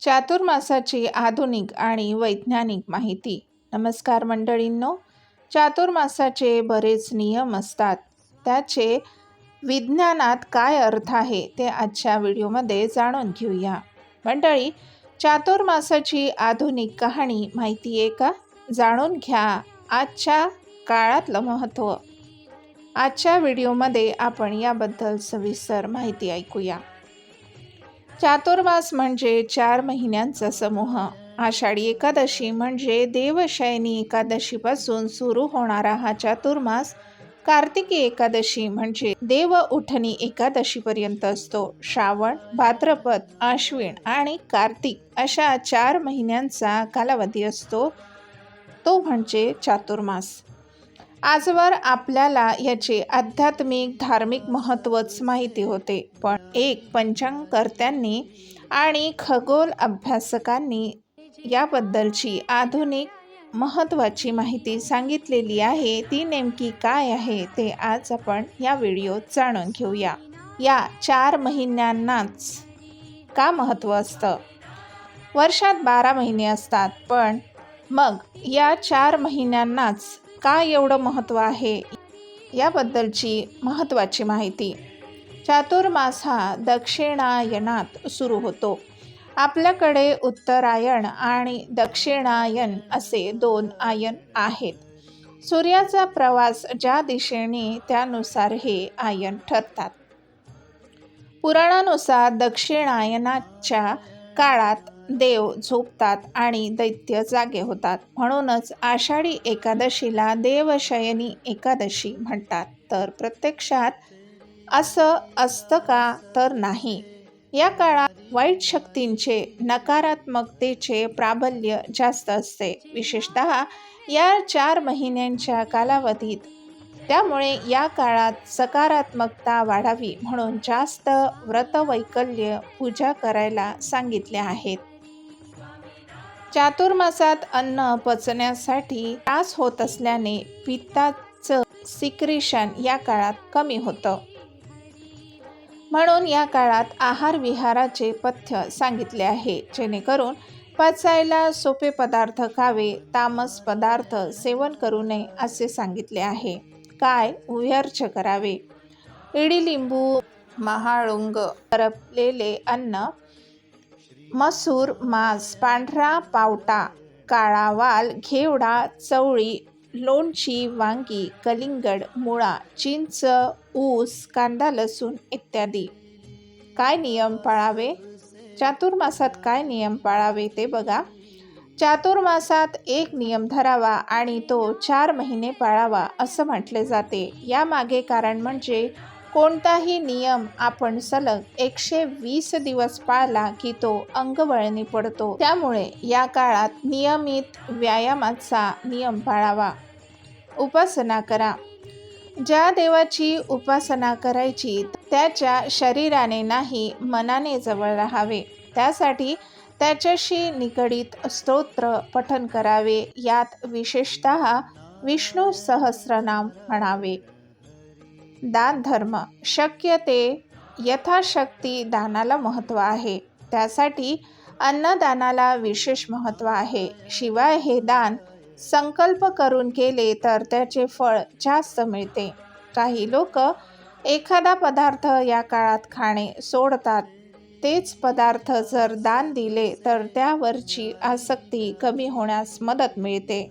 चातुर्मासाची आधुनिक आणि वैज्ञानिक माहिती. नमस्कार मंडळींनो चातुर्मासाचे बरेच नियम असतात. त्याचे विज्ञानात काय अर्थ आहे ते आजच्या व्हिडिओमध्ये जाणून घेऊया. मंडळी चातुर्मासाची आधुनिक कहाणी माहिती आहे का? जाणून घ्या आजच्या काळातलं महत्त्व. आजच्या व्हिडिओमध्ये आपण याबद्दल सविस्तर माहिती ऐकूया. चातुर्मास म्हणजे चार महिन्यांचा समूह. आषाढी एकादशी म्हणजे देवशयनी एकादशीपासून सुरू होणारा हा चातुर्मास कार्तिकी एकादशी म्हणजे देव उठणी एकादशीपर्यंत असतो. श्रावण भाद्रपद आश्विन आणि कार्तिक अशा चार महिन्यांचा कालावधी असतो. तो म्हणजे चातुर्मास. आजवर आपल्याला याचे आध्यात्मिक धार्मिक महत्त्वच माहिती होते. पण एक पंचांगकर्त्यांनी आणि खगोल अभ्यासकांनी याबद्दलची आधुनिक महत्त्वाची माहिती सांगितलेली आहे. ती नेमकी काय आहे ते आज आपण या व्हिडिओत जाणून घेऊया. या चार महिन्यांनाच का महत्त्व असतं? वर्षात बारा महिने असतात पण मग या चार महिन्यांनाच का एवढं महत्त्व आहे याबद्दलची महत्त्वाची माहिती. चातुर्मास हा दक्षिणायनात सुरू होतो. आपल्याकडे उत्तरायण आणि दक्षिणायन असे दोन आयन आहेत. सूर्याचा प्रवास ज्या दिशेने त्यानुसार हे आयन ठरतात. पुराणानुसार दक्षिणायनाच्या काळात देव झोपतात आणि दैत्य जागे होतात. म्हणूनच आषाढी एकादशीला देवशयनी एकादशी म्हणतात. तर प्रत्यक्षात असं असतं का? तर नाही. या काळात वाईट शक्तींचे नकारात्मकतेचे प्राबल्य जास्त असते. विशेषत या चार महिन्यांच्या कालावधीत. त्यामुळे या काळात सकारात्मकता वाढावी म्हणून जास्त व्रतवैकल्य पूजा करायला सांगितले आहेत. चातुर्मासात अन्न पचण्यासाठी त्रास होत असल्याने पित्ताचं सिक्रेशन या काळात कमी होतं. म्हणून या काळात आहार विहाराचे पथ्य सांगितले आहे. जेणेकरून पचायला सोपे पदार्थ खावे तामस पदार्थ सेवन करू नये असे सांगितले आहे. काय? व्यर्थ करावे. इडी लिंबू महाळुंग करपलेले अन्न मसूर मांस पांढरा पावटा काळा वाल घेवडा चवळी लोणची वांगी कलिंगड मुळा चिंच ऊस कांदा लसूण इत्यादी. काय नियम पाळावे? चातुर्मासात काय नियम पाळावे ते बघा. चातुर्मासात एक नियम धरावा आणि तो चार महिने पाळावा असं म्हटले जाते. यामागे कारण म्हणजे कोणताही नियम आपण सलग एकशे वीस दिवस पाळला की तो अंगवळणी पडतो. त्यामुळे या काळात नियमित व्यायामाचा नियम पाळावा. उपासना करा. ज्या देवाची उपासना करायची त्याच्या शरीराने नाही मनाने जवळ राहावे. त्यासाठी त्याच्याशी निगडीत स्तोत्र पठन करावे. यात विशेषत विष्णू सहस्रनाम म्हणावे. दान धर्म शक्य ते यथाशक्ती दानाला महत्त्व आहे. त्यासाठी अन्नदानाला विशेष महत्त्व आहे. शिवाय हे दान संकल्प करून केले तर त्याचे फळ जास्त मिळते. काही लोक एखादा पदार्थ या काळात खाणे सोडतात. तेच पदार्थ जर दान दिले तर त्यावरची आसक्ती कमी होण्यास मदत मिळते.